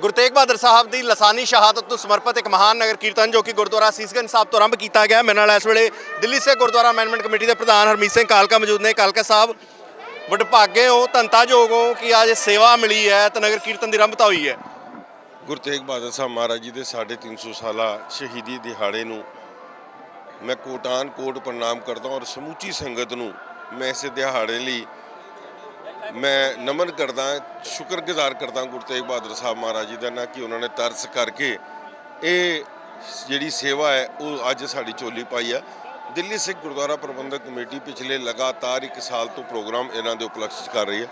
ਗੁਰੂ ਤੇਗ ਬਹਾਦਰ ਸਾਹਿਬ ਦੀ ਲਸਾਨੀ ਸ਼ਹਾਦਤ ਨੂੰ ਸਮਰਪਿਤ ਇੱਕ ਮਹਾਨ ਨਗਰ ਕੀਰਤਨ ਜੋ ਕਿ ਗੁਰਦੁਆਰਾ ਸੀਸਗੰਜ ਸਾਹਿਬ ਤੋਂ ਆਰੰਭ ਕੀਤਾ ਗਿਆ। ਮੇਰੇ ਨਾਲ ਇਸ ਵੇਲੇ ਦਿੱਲੀ ਸੇ ਗੁਰਦੁਆਰਾ ਮੈਨੇਜਮੈਂਟ ਕਮੇਟੀ ਦੇ ਪ੍ਰਧਾਨ ਹਰਮੀਤ ਸਿੰਘ ਕਾਲਕਾ ਮੌਜੂਦ ਨੇ। ਕਾਲਕਾ ਸਾਹਿਬ ਵਡਭਾਗੇ ਹੋ, ਧੰਤਾਯੋਗ ਹੋ ਕਿ ਅੱਜ ਸੇਵਾ ਮਿਲੀ ਹੈ ਤੇ ਨਗਰ ਕੀਰਤਨ ਦੀ ਆਰੰਭਤਾ ਹੋਈ ਹੈ। ਗੁਰੂ ਤੇਗ ਬਹਾਦਰ ਸਾਹਿਬ ਮਹਾਰਾਜ ਜੀ ਦੇ 350 ਸਾਲਾ ਸ਼ਹੀਦੀ ਦਿਹਾੜੇ ਨੂੰ ਮੈਂ ਕੋਟਾਨ ਕੋਟ ਪ੍ਰਣਾਮ ਕਰਦਾ ਔਰ ਸਮੂਚੀ ਸੰਗਤ ਨੂੰ ਮੈਂ ਇਸ ਦਿਹਾੜੇ ਲਈ ਮੈਂ ਨਮਨ ਕਰਦਾ, ਸ਼ੁਕਰਗੁਜ਼ਾਰ ਕਰਦਾ ਗੁਰੂ ਤੇਗ ਬਹਾਦਰ ਸਾਹਿਬ ਮਹਾਰਾਜ ਜੀ ਦਾ ਨਾ ਕਿ ਉਹਨਾਂ ਨੇ ਤਰਸ ਕਰਕੇ ਇਹ ਜਿਹੜੀ ਸੇਵਾ ਹੈ, ਉਹ ਅੱਜ ਸਾਡੀ ਝੋਲੀ ਪਾਈ ਆ। ਦਿੱਲੀ ਸਿੱਖ ਗੁਰਦੁਆਰਾ ਪ੍ਰਬੰਧਕ ਕਮੇਟੀ ਪਿਛਲੇ ਲਗਾਤਾਰ ਇੱਕ ਸਾਲ ਤੋਂ ਪ੍ਰੋਗਰਾਮ ਇਹਨਾਂ ਦੇ ਉਪਲਕਸ਼ 'ਚ ਕਰ ਰਹੀ ਹੈ।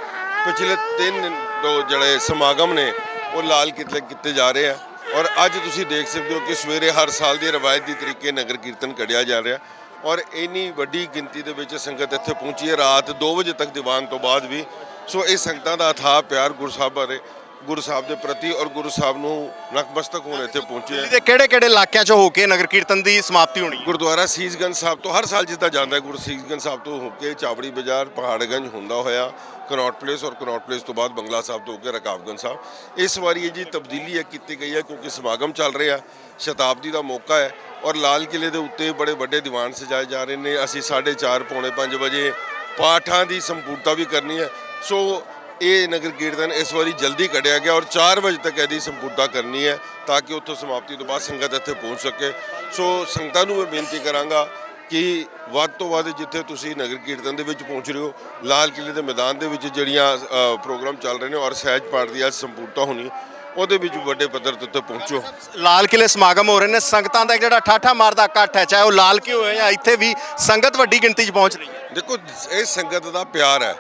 ਪਿਛਲੇ ਤਿੰਨ ਦੋ ਜਿਹੜੇ ਸਮਾਗਮ ਨੇ, ਉਹ ਲਾਲ ਕਿਤੇ ਕੀਤੇ ਜਾ ਰਹੇ ਆ। ਔਰ ਅੱਜ ਤੁਸੀਂ ਦੇਖ ਸਕਦੇ ਹੋ ਕਿ ਸਵੇਰੇ ਹਰ ਸਾਲ ਦੀ ਰਵਾਇਤ ਦੀ ਤਰੀਕੇ ਨਗਰ ਕੀਰਤਨ ਕੱਢਿਆ ਜਾ ਰਿਹਾ। ਔਰ ਇੰਨੀ ਵੱਡੀ ਗਿਣਤੀ ਦੇ ਵਿੱਚ ਸੰਗਤ ਇੱਥੇ ਪਹੁੰਚੀ ਹੈ। ਰਾਤ 2 ਵਜੇ ਤੱਕ ਦੀਵਾਨ ਤੋਂ ਬਾਅਦ ਵੀ ਸੋ ਇਹ ਸੰਗਤਾਂ ਦਾ ਅਥਾਹ ਪਿਆਰ ਗੁਰੂ ਸਾਹਿਬ ਬਾਰੇ ਗੁਰੂ ਸਾਹਿਬ ਦੇ ਪ੍ਰਤੀ ਔਰ ਗੁਰੂ ਸਾਹਿਬ ਨੂੰ ਨਕਮਸਤਕ ਹੋਣ ਇੱਥੇ ਪਹੁੰਚੇ ਹੈ। ਦਿੱਲੀ ਦੇ ਕਿਹੜੇ ਕਿਹੜੇ ਇਲਾਕਿਆਂ 'ਚ ਹੋ ਕੇ ਨਗਰ ਕੀਰਤਨ ਦੀ ਸਮਾਪਤੀ ਹੋਣੀ ਹੈ? ਗੁਰਦੁਆਰਾ ਸੀਸਗੰਜ ਸਾਹਿਬ ਤੋਂ ਹਰ ਸਾਲ ਜਿੱਦਾਂ ਜਾਂਦਾ ਹੈ ਗੁਰੂ ਸੀਸਗੰਜ ਸਾਹਿਬ ਤੋਂ ਹੋ ਕੇ ਚਾਵੜੀ ਬਾਜ਼ਾਰ ਪਹਾੜਗੰਜ ਹੁੰਦਾ ਹੋਇਆ ਕਨੌਟ ਪਲੇਸ ਔਰ ਕਨੌਟ ਪਲੇਸ ਤੋਂ ਬਾਅਦ ਬੰਗਲਾ ਸਾਹਿਬ ਤੋਂ ਹੋ ਕੇ ਰਕਾਬਗੰਜ ਸਾਹਿਬ। ਇਸ ਵਾਰੀ ਇਹ ਜੀ ਤਬਦੀਲੀ ਹੈ ਕੀਤੀ ਗਈ ਹੈ ਕਿਉਂਕਿ ਸਮਾਗਮ ਚੱਲ ਰਿਹਾ ਸ਼ਤਾਬਦੀ ਦਾ ਮੌਕਾ ਹੈ ਔਰ ਲਾਲ ਕਿਲੇ ਦੇ ਉੱਤੇ ਬੜੇ ਵੱਡੇ ਦੀਵਾਨ ਸਜਾਏ ਜਾ ਰਹੇ ਨੇ। ਅਸੀਂ 4:30 ਪੌਣੇ 5 ਵਜੇ ਪਾਠਾਂ ਦੀ ਸੰਪੂਰਤਾ ਵੀ ਕਰਨੀ ਹੈ। ਸੋ ਇਹ ਨਗਰ ਕੀਰਤਨ ਇਸ ਵਾਰੀ ਜਲਦੀ ਕੱਢਿਆ ਗਿਆ ਔਰ 4 ਵਜੇ ਤੱਕ ਇਹਦੀ ਸੰਪੂਰਤਾ ਕਰਨੀ ਹੈ ਤਾਂ ਕਿ ਉੱਥੋਂ ਸਮਾਪਤੀ ਤੋਂ ਬਾਅਦ ਸੰਗਤ ਇੱਥੇ ਪਹੁੰਚ ਸਕੇ। ਸੋ ਸੰਗਤਾਂ ਨੂੰ ਮੈਂ ਬੇਨਤੀ ਕਰਾਂਗਾ ਕਿ ਵੱਧ ਤੋਂ ਵੱਧ ਜਿੱਥੇ ਤੁਸੀਂ ਨਗਰ ਕੀਰਤਨ ਦੇ ਵਿੱਚ ਪਹੁੰਚ ਰਹੇ ਹੋ ਲਾਲ ਕਿਲੇ ਦੇ ਮੈਦਾਨ ਦੇ ਵਿੱਚ ਜਿਹੜੀਆਂ ਪ੍ਰੋਗਰਾਮ ਚੱਲ ਰਹੇ ਨੇ ਔਰ ਸਹਿਜ ਪਾਠ ਦੀ ਅੱਜ ਸੰਪੂਰਤਾ ਹੋਣੀ ਉਹਦੇ ਵਿੱਚ ਵੱਡੇ ਪੱਧਰ ਤੇ ਉੱਤੇ ਪਹੁੰਚੋ। ਲਾਲ ਕਿਲੇ ਸਮਾਗਮ ਹੋ ਰਹੇ ਨੇ ਸੰਗਤਾਂ ਦਾ ਜਿਹੜਾ ਠਾਠਾ ਮਾਰਦਾ ਇਕੱਠ ਹੈ ਚਾਹੇ ਉਹ ਲਾਲ ਕਿਲੇ ਹੋਏ ਜਾਂ ਇੱਥੇ ਵੀ ਸੰਗਤ ਵੱਡੀ ਗਿਣਤੀ 'ਚ ਪਹੁੰਚ ਰਹੀ ਹੈ। ਦੇਖੋ ਇਹ ਸੰਗਤ ਦਾ ਪਿਆਰ ਹੈ।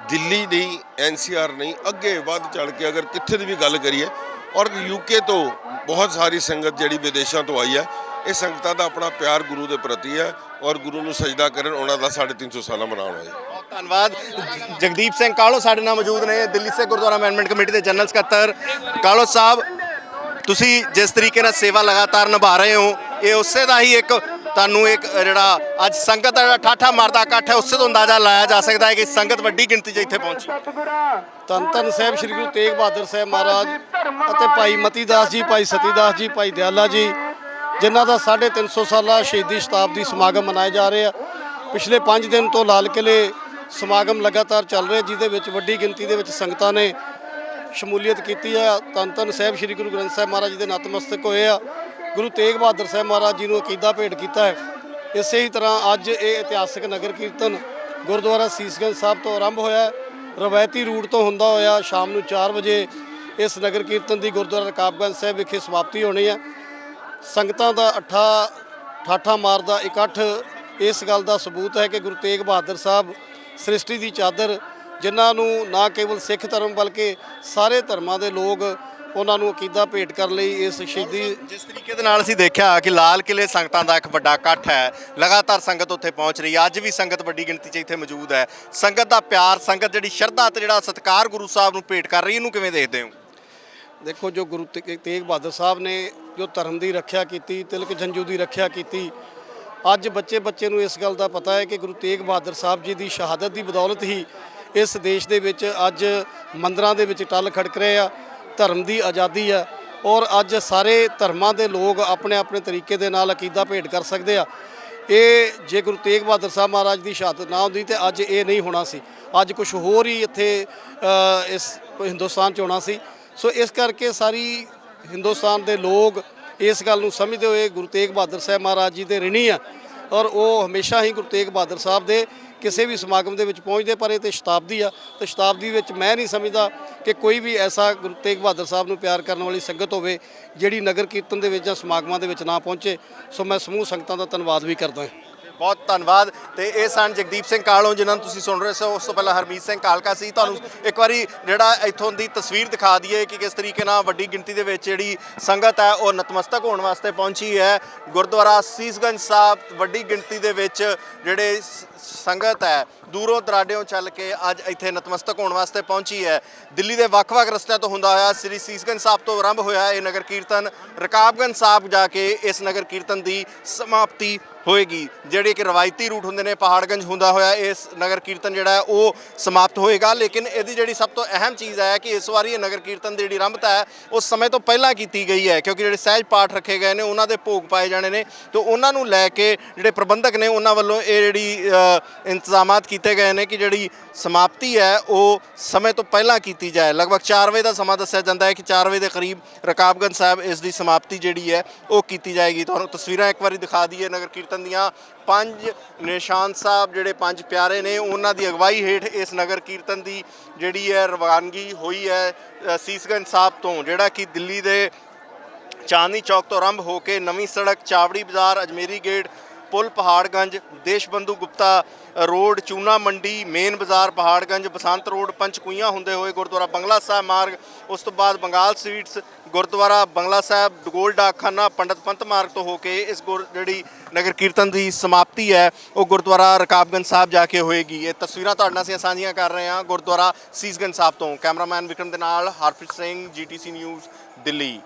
ਦਿੱਲੀ ਨਹੀਂ ਐਨਸੀਆਰ ਨਹੀਂ, ਅੱਗੇ ਵੱਧ ਚੜ ਕੇ ਅਗਰ ਕਿੱਥੇ ਦੀ ਵੀ ਗੱਲ ਕਰੀਏ, ਔਰ ਯੂਕੇ ਤੋਂ ਬਹੁਤ ਸਾਰੀ ਸੰਗਤ ਜਿਹੜੀ ਵਿਦੇਸ਼ਾਂ ਤੋਂ ਆਈ ਹੈ, ਇਹ ਸੰਗਤਾਂ ਦਾ ਆਪਣਾ ਪਿਆਰ ਗੁਰੂ ਦੇ ਪ੍ਰਤੀ ਹੈ, ਔਰ ਗੁਰੂ ਨੂੰ ਸਜਦਾ ਕਰਨ ਉਹਨਾਂ ਦਾ 350 ਸਾਲਾ ਮਨਾਉਣਾ ਹੈ ਬਹੁਤ ਧੰਨਵਾਦ। ਜਗਦੀਪ ਸਿੰਘ ਕਾਲੋ ਸਾਡੇ ਨਾਲ ਮੌਜੂਦ ਨੇ, ਦਿੱਲੀ ਸੇ ਗੁਰਦੁਆਰਾ ਮੈਨੇਜਮੈਂਟ ਕਮੇਟੀ ਦੇ ਜਨਰਲ ਸਕੱਤਰ। ਕਾਲੋ ਸਾਹਿਬ, ਤੁਸੀਂ ਜਿਸ ਤਰੀਕੇ ਨਾਲ ਸੇਵਾ ਲਗਾਤਾਰ ਨਿਭਾ ਰਹੇ ਹੋ, ਇਹ ਉਸੇ ਦਾ ਹੀ ਇੱਕ ਤੁਹਾਨੂੰ ਇੱਕ ਜਿਹੜਾ ਅੱਜ ਸੰਗਤ ਦਾ ਠਾਠਾ ਮਾਰਦਾ ਇਕੱਠ ਹੈ, ਉਸ ਤੋਂ ਅੰਦਾਜ਼ਾ ਲਾਇਆ ਜਾ ਸਕਦਾ ਹੈ ਕਿ ਸੰਗਤ ਵੱਡੀ ਗਿਣਤੀ 'ਚ ਇੱਥੇ ਪਹੁੰਚੀ। ਧੰਨ ਧੰਨ ਸਾਹਿਬ ਸ੍ਰੀ ਗੁਰੂ ਤੇਗ ਬਹਾਦਰ ਸਾਹਿਬ ਮਹਾਰਾਜ ਅਤੇ ਭਾਈ ਮਤੀ ਦਾਸ ਜੀ, ਭਾਈ ਸਤੀਦਾਸ ਜੀ, ਭਾਈ ਦਿਆਲਾ ਜੀ, ਜਿਨ੍ਹਾਂ ਦਾ 350 ਸਾਲਾ ਸ਼ਹੀਦੀ ਸ਼ਤਾਬਦੀ ਸਮਾਗਮ ਮਨਾਏ ਜਾ ਰਹੇ। ਆ ਪਿਛਲੇ 5 ਦਿਨ ਤੋਂ ਲਾਲ ਕਿਲੇ ਸਮਾਗਮ ਲਗਾਤਾਰ ਚੱਲ ਰਿਹਾ, ਜਿਹਦੇ ਵਿੱਚ ਵੱਡੀ ਗਿਣਤੀ ਦੇ ਵਿੱਚ ਸੰਗਤਾਂ ਨੇ ਸ਼ਮੂਲੀਅਤ ਕੀਤੀ ਹੈ ਧੰਨ ਧੰਨ ਸਾਹਿਬ ਸ੍ਰੀ ਗੁਰੂ ਗ੍ਰੰਥ ਸਾਹਿਬ ਮਹਾਰਾਜ ਜੀ ਦੇ ਨਤਮਸਤਕ ਹੋਏ ਆ। ਗੁਰੂ ਤੇਗ ਬਹਾਦਰ ਸਾਹਿਬ ਮਹਾਰਾਜ ਜੀ ਨੂੰ ਅਕੀਦਾ ਭੇਟ ਕੀਤਾ ਹੈ। ਇਸੇ ਹੀ ਤਰ੍ਹਾਂ ਅੱਜ ਇਹ ਇਤਿਹਾਸਕ ਨਗਰ ਕੀਰਤਨ ਗੁਰਦੁਆਰਾ ਸੀਸਗੰਜ ਸਾਹਿਬ ਤੋਂ ਆਰੰਭ ਹੋਇਆ ਰਵਾਇਤੀ ਰੂਟ ਤੋਂ ਹੁੰਦਾ ਹੋਇਆ ਸ਼ਾਮ ਨੂੰ 4 ਵਜੇ ਇਸ ਨਗਰ ਕੀਰਤਨ ਦੀ ਗੁਰਦੁਆਰਾ ਰਕਾਬਗੰਜ ਸਾਹਿਬ ਵਿਖੇ ਸਮਾਪਤੀ ਹੋਣੀ ਹੈ। ਸੰਗਤਾਂ ਦਾ ਅੱਠਾ, ਠਾਠਾ ਮਾਰਦਾ ਇਕੱਠ ਇਸ ਗੱਲ ਦਾ ਸਬੂਤ ਹੈ ਕਿ ਗੁਰੂ ਤੇਗ ਬਹਾਦਰ ਸਾਹਿਬ ਸ੍ਰਿਸ਼ਟੀ ਦੀ ਚਾਦਰ ਜਿਨ੍ਹਾਂ ਨੂੰ ਨਾ ਕੇਵਲ ਸਿੱਖ ਧਰਮ ਬਲਕਿ ਸਾਰੇ ਧਰਮਾਂ ਦੇ ਲੋਕ ਉਹਨਾਂ ਨੂੰ ਅਕੀਦਾ ਭੇਟ ਕਰਨ ਲਈ ਇਸ ਸ਼ਹੀਦੀ ਜਿਸ ਤਰੀਕੇ ਦੇ ਨਾਲ ਅਸੀਂ ਦੇਖਿਆ ਕਿ ਲਾਲ ਕਿਲੇ ਸੰਗਤਾਂ ਦਾ ਇੱਕ ਵੱਡਾ ਇਕੱਠ ਹੈ ਲਗਾਤਾਰ ਸੰਗਤ ਉੱਥੇ ਪਹੁੰਚ ਰਹੀ ਹੈ। ਅੱਜ ਵੀ ਸੰਗਤ ਵੱਡੀ ਗਿਣਤੀ 'ਚ ਇੱਥੇ ਮੌਜੂਦ ਹੈ। ਸੰਗਤ ਦਾ ਪਿਆਰ ਸੰਗਤ ਜਿਹੜੀ ਸ਼ਰਧਾ ਤੇ ਜਿਹੜਾ ਸਤਿਕਾਰ ਗੁਰੂ ਸਾਹਿਬ ਨੂੰ ਭੇਟ ਕਰ ਰਹੀ ਇਹਨੂੰ ਕਿਵੇਂ ਦੇਖਦੇ ਹੋ? ਦੇਖੋ ਜੋ ਗੁਰੂ ਤੇ- ਤੇਗ ਬਹਾਦਰ ਸਾਹਿਬ ਨੇ ਜੋ ਧਰਮ ਦੀ ਰੱਖਿਆ ਕੀਤੀ ਤਿਲਕ ਜੰਜੂ ਦੀ ਰੱਖਿਆ ਕੀਤੀ ਅੱਜ ਬੱਚੇ ਬੱਚੇ ਨੂੰ ਇਸ ਗੱਲ ਦਾ ਪਤਾ ਹੈ ਕਿ ਗੁਰੂ ਤੇਗ ਬਹਾਦਰ ਸਾਹਿਬ ਜੀ ਦੀ ਸ਼ਹਾਦਤ ਦੀ ਬਦੌਲਤ ਹੀ ਇਸ ਦੇਸ਼ ਦੇ ਵਿੱਚ ਅੱਜ ਮੰਦਰਾਂ ਦੇ ਵਿੱਚ ਟੱਲ ਖੜਕ ਰਹੇ ਆ। ਧਰਮ ਦੀ ਆਜ਼ਾਦੀ ਹੈ ਔਰ ਅੱਜ ਸਾਰੇ ਧਰਮਾਂ ਦੇ ਲੋਕ ਆਪਣੇ ਆਪਣੇ ਤਰੀਕੇ ਦੇ ਨਾਲ ਅਕੀਦਾ ਭੇਟ ਕਰ ਸਕਦੇ ਆ। ਇਹ ਜੇ ਗੁਰੂ ਤੇਗ ਬਹਾਦਰ ਸਾਹਿਬ ਮਹਾਰਾਜ ਦੀ ਸ਼ਹਾਦਤ ਨਾ ਹੁੰਦੀ ਤੇ ਅੱਜ ਇਹ ਨਹੀਂ ਹੋਣਾ ਸੀ। ਅੱਜ ਕੁਝ ਹੋਰ ਹੀ ਇੱਥੇ ਇਸ ਹਿੰਦੁਸਤਾਨ 'ਚ ਹੋਣਾ ਸੀ। ਸੋ ਇਸ ਕਰਕੇ ਸਾਰੀ ਹਿੰਦੁਸਤਾਨ ਦੇ ਲੋਕ ਇਸ ਗੱਲ ਨੂੰ ਸਮਝਦੇ ਹੋਏ ਗੁਰੂ ਤੇਗ ਬਹਾਦਰ ਸਾਹਿਬ ਮਹਾਰਾਜ ਜੀ ਦੇ ਰਿਣੀ ਆ ਔਰ ਉਹ ਹਮੇਸ਼ਾ ਹੀ ਗੁਰੂ ਤੇਗ ਬਹਾਦਰ ਸਾਹਿਬ ਦੇ ਕਿਸੇ ਵੀ ਸਮਾਗਮ ਦੇ ਵਿੱਚ ਪਹੁੰਚਦੇ, ਪਰ ਇਹ ਤੇ ਸ਼ਤਾਬਦੀ ਆ। ਤੇ ਸ਼ਤਾਬਦੀ ਵਿੱਚ ਮੈਂ ਨਹੀਂ ਸਮਝਦਾ ਕਿ ਕੋਈ ਵੀ ਐਸਾ ਗੁਰੂ ਤੇਗ ਬਹਾਦਰ ਸਾਹਿਬ ਨੂੰ ਪਿਆਰ ਕਰਨ ਵਾਲੀ ਸੰਗਤ ਹੋਵੇ, ਜਿਹੜੀ ਨਗਰ ਕੀਰਤਨ ਦੇ ਵਿੱਚ ਜਾਂ ਸਮਾਗਮਾਂ ਦੇ ਵਿੱਚ ਨਾ ਪਹੁੰਚੇ। ਸੋ ਮੈਂ ਸਮੂਹ ਸੰਗਤਾਂ ਦਾ ਧੰਨਵਾਦ ਵੀ ਕਰਦਾ ਹਾਂ। ਬਹੁਤ ਧੰਨਵਾਦ। ਤੇ ਇਹ ਸਨ ਜਗਦੀਪ ਸਿੰਘ ਕਾਲੋਂ, ਜਿਨ੍ਹਾਂ ਨੂੰ ਤੁਸੀਂ ਸੁਣ ਰਹੇ ਸੋ। ਉਸ ਤੋਂ ਪਹਿਲਾਂ ਹਰਮੀਤ ਸਿੰਘ ਕਾਲਕਾ ਸੀ। ਤੁਹਾਨੂੰ ਇੱਕ ਵਾਰੀ ਜਿਹੜਾ ਇੱਥੋਂ ਦੀ ਤਸਵੀਰ ਦਿਖਾ ਦਈਏ ਕਿ ਕਿਸ ਤਰੀਕੇ ਨਾਲ ਵੱਡੀ ਗਿਣਤੀ ਦੇ ਵਿੱਚ ਜਿਹੜੀ ਸੰਗਤ ਹੈ, ਉਹ ਨਤਮਸਤਕ ਹੋਣ ਵਾਸਤੇ ਪਹੁੰਚੀ ਹੈ। ਗੁਰਦੁਆਰਾ ਸੀਸਗੰਜ ਸਾਹਿਬ ਵੱਡੀ ਗਿਣਤੀ ਦੇ ਵਿੱਚ ਜਿਹੜੇ ਸੰਗਤ ਹੈ, ਦੂਰੋਂ ਦਰਾਡਿਓਂ ਚੱਲ ਕੇ ਅੱਜ ਇੱਥੇ ਨਤਮਸਤਕ ਹੋਣ ਵਾਸਤੇ ਪਹੁੰਚੀ ਹੈ। ਦਿੱਲੀ ਦੇ ਵੱਖ-ਵੱਖ ਰਸਤਿਆਂ ਤੋਂ ਹੁੰਦਾ ਹੋਇਆ, ਸ੍ਰੀ ਸੀਸਗੰਜ ਸਾਹਿਬ ਤੋਂ ਆਰੰਭ ਹੋਇਆ ਇਹ ਨਗਰ ਕੀਰਤਨ। ਰਕਾਬਗੰਜ ਸਾਹਿਬ ਜਾ ਕੇ ਇਸ ਨਗਰ ਕੀਰਤਨ ਦੀ ਸਮਾਪਤੀ ਹੋਏਗੀ। ਜਿਹੜੇ ਕਿ ਰਵਾਇਤੀ ਰੂਟ ਹੁੰਦੇ ਨੇ, ਪਹਾੜਗੰਜ ਹੁੰਦਾ ਹੋਇਆ ਇਸ ਨਗਰ ਕੀਰਤਨ ਜਿਹੜਾ ਹੈ, ਉਹ ਸਮਾਪਤ ਹੋਏਗਾ। ਲੇਕਿਨ ਇਹਦੀ ਜਿਹੜੀ ਸਭ ਤੋਂ ਅਹਿਮ ਚੀਜ਼ ਹੈ ਕਿ ਇਸ ਵਾਰੀ ਇਹ ਨਗਰ ਕੀਰਤਨ ਦੀ ਜਿਹੜੀ ਰੰਭਤਾ ਹੈ, ਉਹ ਸਮੇਂ ਤੋਂ ਪਹਿਲਾਂ ਕੀਤੀ ਗਈ ਹੈ। ਕਿਉਂਕਿ ਜਿਹੜੇ ਸਹਿਜ ਪਾਠ ਰੱਖੇ ਗਏ ਨੇ, ਉਹਨਾਂ ਦੇ ਭੋਗ ਪਾਏ ਜਾਣੇ ਨੇ। ਤੇ ਉਹਨਾਂ ਨੂੰ ਲੈ ਕੇ ਜਿਹੜੇ ਪ੍ਰਬੰਧਕ ਨੇ, ਉਹਨਾਂ ਵੱਲੋਂ ਇਹ ਜਿਹੜੀ ਇੰਤਜ਼ਾਮਾਤ ਕੀਤੇ ਗਏ ਨੇ ਕਿ ਜਿਹੜੀ ਸਮਾਪਤੀ ਹੈ, ਉਹ ਸਮੇਂ ਤੋਂ ਪਹਿਲਾਂ ਕੀਤੀ ਜਾਏ। ਲਗਭਗ 4 ਵਜੇ ਦਾ ਸਮਾਂ ਦੱਸਿਆ ਜਾਂਦਾ ਹੈ ਕਿ 4 ਵਜੇ ਦੇ ਕਰੀਬ ਰਕਾਬਗੰਜ ਸਾਹਿਬ ਇਸ ਦੀ ਸਮਾਪਤੀ ਜਿਹੜੀ ਹੈ, ਉਹ ਕੀਤੀ ਜਾਏਗੀ। ਤੁਹਾਨੂੰ ਤਸਵੀਰਾਂ ਇੱਕ ਵਾਰੀ ਦਿਖਾ ਦਈਏ ਨਗਰ ਕੀਰਤਨ ਦੀਆਂ ਪੰਜ ਨਿਸ਼ਾਨ ਸਾਹਿਬ ਜਿਹੜੇ ਪੰਜ ਪਿਆਰੇ ਨੇ, ਉਹਨਾਂ ਦੀ ਅਗਵਾਈ ਹੇਠ ਇਸ ਨਗਰ ਕੀਰਤਨ ਦੀ ਜਿਹੜੀ ਹੈ ਰਵਾਨਗੀ ਹੋਈ ਹੈ ਸੀਸਗੰਜ ਸਾਹਿਬ ਤੋਂ, ਜਿਹੜਾ ਕਿ ਦਿੱਲੀ ਦੇ ਚਾਂਦਨੀ ਚੌਕ ਤੋਂ ਆਰੰਭ ਹੋ ਕੇ Nai Sarak, Chawri Bazar, Ajmeri gate, Pul Paharganj, Deshbandhu Gupta road, Chuna Mandi, main ਬਾਜ਼ਾਰ ਪਹਾੜਗੰਜ, ਬਸੰਤ ਰੋਡ, ਪੰਚਕੂਈਆਂ ਹੁੰਦੇ ਹੋਏ ਗੁਰਦੁਆਰਾ ਬੰਗਲਾ ਸਾਹਿਬ ਮਾਰਗ, ਉਸ ਤੋਂ ਬਾਅਦ ਬੰਗਾਲ ਸਵੀਟਸ ਗੁਰਦੁਆਰਾ ਬੰਗਲਾ ਸਾਹਿਬ, ਡਗੋਲ ਡਾਕਖਾਨਾ, ਪੰਡਤ ਪੰਤ ਮਾਰਗ ਤੋਂ ਹੋ ਕੇ ਇਸ ਗੁਰ, ਜਿਹੜੀ ਨਗਰ ਕੀਰਤਨ ਦੀ ਸਮਾਪਤੀ ਹੈ, ਉਹ ਗੁਰਦੁਆਰਾ ਰਕਾਬਗੰਜ ਸਾਹਿਬ ਜਾ ਕੇ ਹੋਏਗੀ। ਇਹ ਤਸਵੀਰਾਂ ਤੁਹਾਡੇ ਨਾਲ ਅਸੀਂ ਸਾਂਝੀਆਂ ਕਰ ਰਹੇ ਹਾਂ ਗੁਰਦੁਆਰਾ ਸੀਸਗੰਜ ਸਾਹਿਬ ਤੋਂ। ਕੈਮਰਾਮੈਨ ਵਿਕਰਮ ਦੇ ਨਾਲ ਹਰਪ੍ਰੀਤ ਸਿੰਘ, ਜੀਟੀਸੀ ਨਿਊਜ਼, ਦਿੱਲੀ।